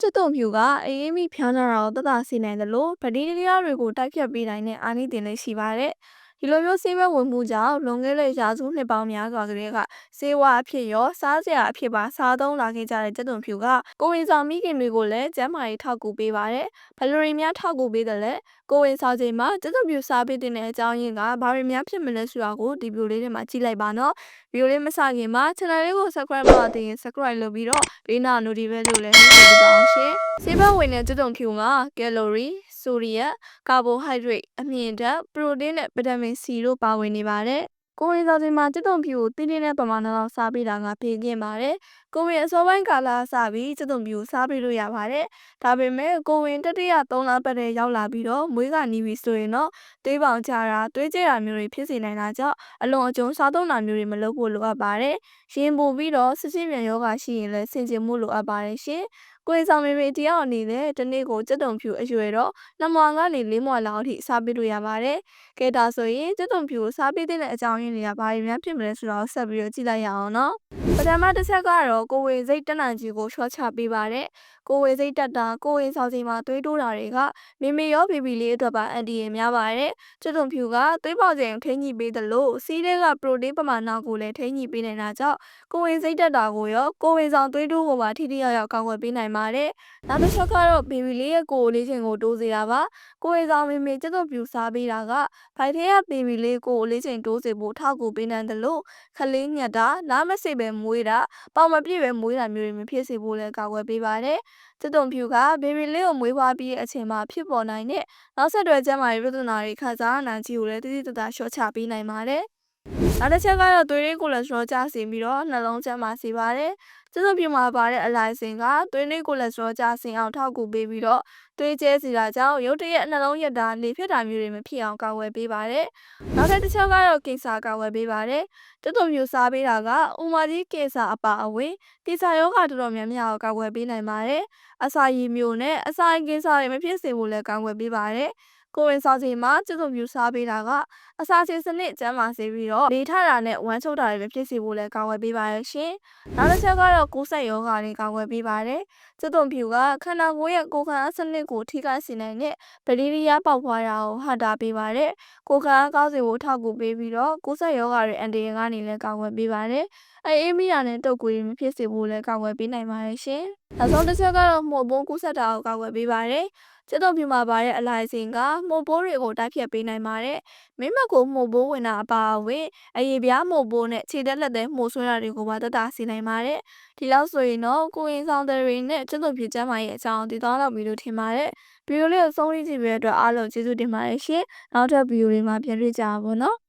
ကျွတ်တုံဖြူကအေးအေးမိဖျားနာတာကိုသက်သာစေနိုင်တယ်လို့ဗတိရီယာတွေကိုတိုက်ဖြတ်ပေးနိုင်တဲ့အာနိသင်လေးရှိပါတယ်။ ဒီလိုမျိုးဆေးဘက်ဝင်မှုကြောင့်လွန်ခဲ့တဲ့ရာစုနှစ်ပေါင်းများစွာကတည်းကဆေးဝါးအဖြစ်ရောစားစရာအဖြစ်ပါစားသုံးလာခဲ့ကြတဲ့ကျွတ်တုံဖြူကကိုဝင်ဆောင်မိခင်တွေကိုလည်းကျန်းမာရေးထောက်ကူပေးပါတယ်။ဘယ်လိုတွေများထောက်ကူပေးတယ်လဲ။ကိုဝင်ဆောင်ချိန်မှာကျွတ်တုံဖြူစားပေးတဲ့အကြောင်းရင်းကဘာတွေများဖြစ်မလဲဆိုတာကိုဒီဗီဒီယိုလေးထဲမှာကြည့်လိုက်ပါနော်။ဗီဒီယိုလေးမစခင်မှာ channel လေးကို subscribe မလုပ်သေးရင် subscribe လုပ်ပြီးတော့ဘေးနာ notification လို့လည်းနှိပ်ပေးပါအောင်ရှင်။ဆေးဘက်ဝင်တဲ့ကျွတ်တုံဖြူမှာ calorie ဆိုဒီယမ်ကာဘိုဟိုက်ဒရိတ်အမြင့်ဓာတ်ပရိုတင်းနဲ့ဗီတာမင်စီတို့ပါဝင်နေပါတယ်ကိုဝင်စောချိန်မှာကျွတ်တုံဖြူကိုတင်းတင်းနဲ့ပမာဏလောက်စားပေးတာကပြင်ကျင်ပါတယ်။ကိုဝင်အစောပိုင်းကာလစပြီးကျွတ်တုံဖြူကိုစားပေးလို့ရပါတယ်။ဒါပေမဲ့ကိုဝင်တတိယ3လပတ်တဲ့ရောက်လာပြီးတော့မွေးကနီးပြီဆိုရင်တော့သွေးပေါင်ကျတာသွေးကျတာမျိုးတွေဖြစ်စေနိုင်တာကြောင့်အလွန်အကျွံစားသုံးတာမျိုးတွေမလုပ်ဖို့လိုအပ်ပါတယ်။ရင်ပိုပြီးတော့စစ်စစ်မြန်ယောဂရှိရင်လည်းဆင်ခြင်မှုလိုအပ်ပါတယ်ရှင်။ကိုယ်ဆောင်မေမေတယောက်အနေနဲ့တနေ့ကိုကြက်တုံဖြူအရွယ်တော့နှစ်မွာကနေလေးမွာလောက်အထိစားပေးလို့ရပါတယ်။ကဲဒါဆိုရင်ကြက်တုံဖြူကိုစားပေးတဲ့အကြောင်းရင်းတွေကဘာတွေများဖြစ်မလဲဆိုတာကိုဆက်ပြီးတော့ကြည့်လိုက်ရအောင်နော်။ပထမတစ်ချက်ကတော့ကိုဝေစိတ်တက်နိုင်ကြီးကိုရှော့ချပေးပါတယ်။ကိုဝေစိတ်တက်တာကိုဝေဆောင်စီမှာသွေးတိုးတာတွေကမေမေရောဘေဘီလေးအတွက်ပါအန်တီရများပါတယ်။ကြက်တုံဖြူကသွေးပေါချိန်ထိန်းညှိပေးသလိုစီးတဲ့ကပရိုတင်းပမာဏကိုလည်းထိန်းညှိပေးနေတာကြောင့်ကိုဝေစိတ်တက်တာကိုရောကိုဝေဆောင်သွေးတိုးကိုပါထိထိရောက်ရောက်ကာကွယ်ပေးနိုင်ပါတယ်။နောက်တစ်ချက်ကတော့ဘေဘီလေးရဲ့ကိုယ်လေးချင်းကိုတိုးစေတာပါ။ကိုယ်ဆောင်မေမေကျက်သွပြူစားပေးတာကဖိုက်ထဲကဘေဘီလေးကိုယ်လေးချင်းတိုးစေဖို့ထောက်ကူပေးနိုင်တယ်လို့ခလေးညက်တာလားမစိပဲမွေးတာပေါင်မပြည့်ပဲမွေးတာမျိုးတွေမဖြစ်စေဖို့လည်းကာကွယ်ပေးပါတယ်။ကျက်သွဖြူကဘေဘီလေးကိုမွေးဖွားပြီးတဲ့အချိန်မှာဖြစ်ပေါ်နိုင်တဲ့နောက်ဆက်တွဲကျန်းမာရေးပြဿနာတွေခံစားရနိုင်ခြင်းကိုလည်းတိတိကျကျရှော့ချပေးနိုင်ပါတယ်။ နောက်တစ်ချက်ကတော့သွေးရင်းကိုလက်စထရောကျဆင်းပြီးတော့နှလုံးကျန်းမာစေပါတယ်။ကျန်းမာပြမှာပါတဲ့အလိုက်စင်ကသွေးရင်းကိုလက်စထရောကျဆင်းအောင်ထောက်ကူပေးပြီးတော့သွေးကျဲစီတာကြောင့်ရုတ်တရက်နှလုံးရက်တာလေဖြစ်တာမျိုးတွေမဖြစ်အောင်ကာကွယ်ပေးပါတယ်။နောက်တစ်ချက်ကတော့ကင်ဆာကာကွယ်ပေးပါတယ်။ကျန်းမာပြစားပေးတာကဥမာကြီးကင်ဆာအပါအဝင်ကင်ဆာရောဂါတော်တော်များများကိုကာကွယ်ပေးနိုင်ပါတယ်။အစာရည်မျိုးနဲ့အစာကင်ဆာတွေမဖြစ်စေဖို့လည်းကာကွယ်ပေးပါတယ်။ ကိုဝင်စားချိန်မှာကျွတ်စုံပြူစားပေးတာကအစာချေစနစ်ကျန်းမာစေပြီးတော့လေထတာနဲ့ဝမ်းချုပ်တာတွေပဲဖြစ်စေဖို့လည်းကာကွယ်ပေးပါရရှင်။နောက်တစ်ချက်ကတော့ကိုယ်ဆက်ယောဂါတွေကာကွယ်ပေးပါတယ်။ကျွတ်စုံပြူကခန္ဓာကိုယ်ရဲ့ကိုယ်ခံအားစနစ်ကိုထိခိုက်စေနိုင်တဲ့ဗက်တီးရီးယားပေါက်ဖွားတာကိုဟန့်တားပေးပါတယ်။ကိုယ်ခံအားကောင်းစေဖို့ထောက်ကူပေးပြီးတော့ကိုယ်ဆက်ယောဂါတွေအန်တီရန်ကနေလည်းကာကွယ်ပေးပါတယ်။အဲအေးမီယာနဲ့တုတ်ကွေးမဖြစ်စေဖို့လည်းကာကွယ်ပေးနိုင်ပါတယ်ရှင်။နောက်ဆုံးတစ်ချက်ကတော့မှုတ်ပုံးကူးဆက်တာကိုကာကွယ်ပေးပါတယ်။ ကျက်သွန်ဖြူမှာပါတဲ့အလိုက်စင်ကမှုတ်ပိုးတွေကိုတိုက်ဖြတ်ပေးနိုင်ပါတယ်။မိမကိုမှုတ်ပိုးဝင်တာအပါအဝင်အရေပြားမှုတ်ပိုးနဲ့ခြေတက်လက်သေးမှုတ်ဆွဲတာတွေကိုပါတက်တာစေနိုင်ပါတယ်။ဒီလောက်ဆိုရင်တော့ကိုရင်ဆောင်တွေနဲ့ကျက်သွန်ဖြူကျမ်းမာရဲ့အကြောင်းတည်သွားတော့ပြီလို့ထင်ပါတယ်။ဗီဒီယိုလေးကိုဆုံးဖြတ်ကြည့်ပေးတဲ့အတွက်အားလုံးကျေးဇူးတင်ပါတယ်ရှင်။နောက်ထပ်ဗီဒီယိုတွေမှာပြန်တွေ့ကြပါဘောနော်။